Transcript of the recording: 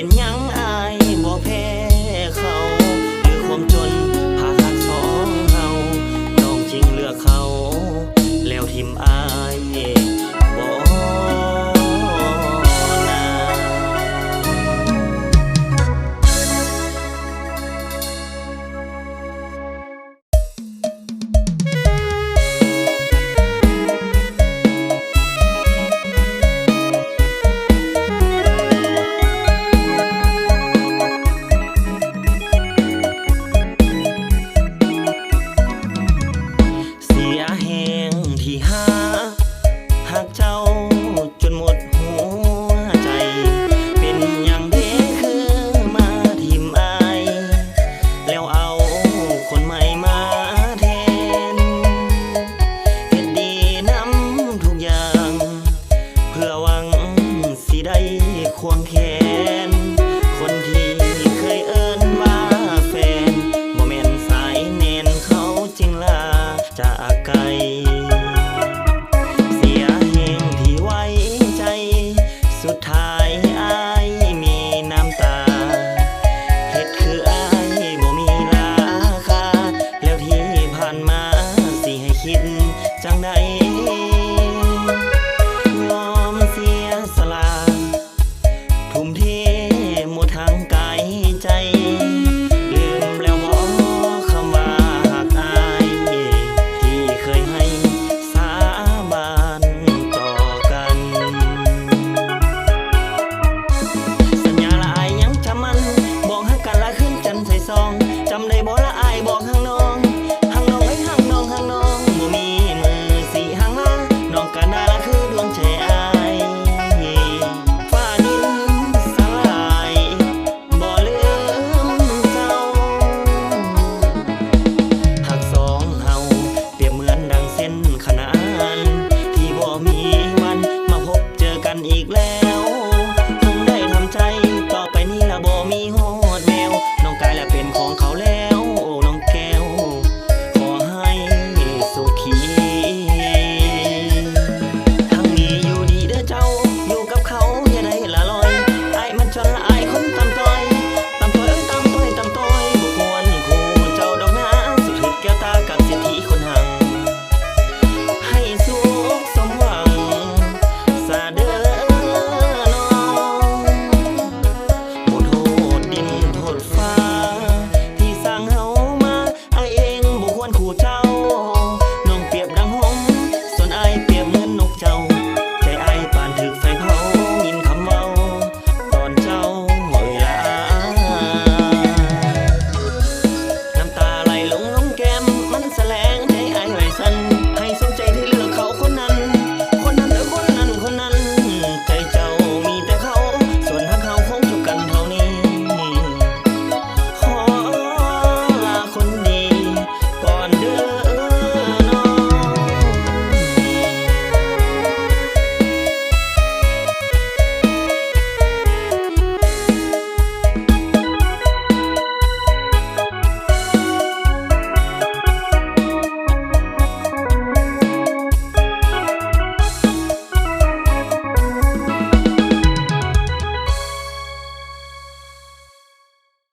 ็นยังอายบ่แพ้เขาด้วยความจนพาหักสองเฮาน้องจริงเลือกเขา แล้วทิมอาังสิได้ควงแขน คนที่เคยเอิ้นว่าแฟนโมเม่นสายเน้นเขาจริงลาจากไกล เสียเหงที่ไว้ใจ สุดท้ายอายมีน้ำตาเฮ็ดคืออายบ่มีราคา แล้วที่ผ่านมาสิให้คิดจังใด 苦找。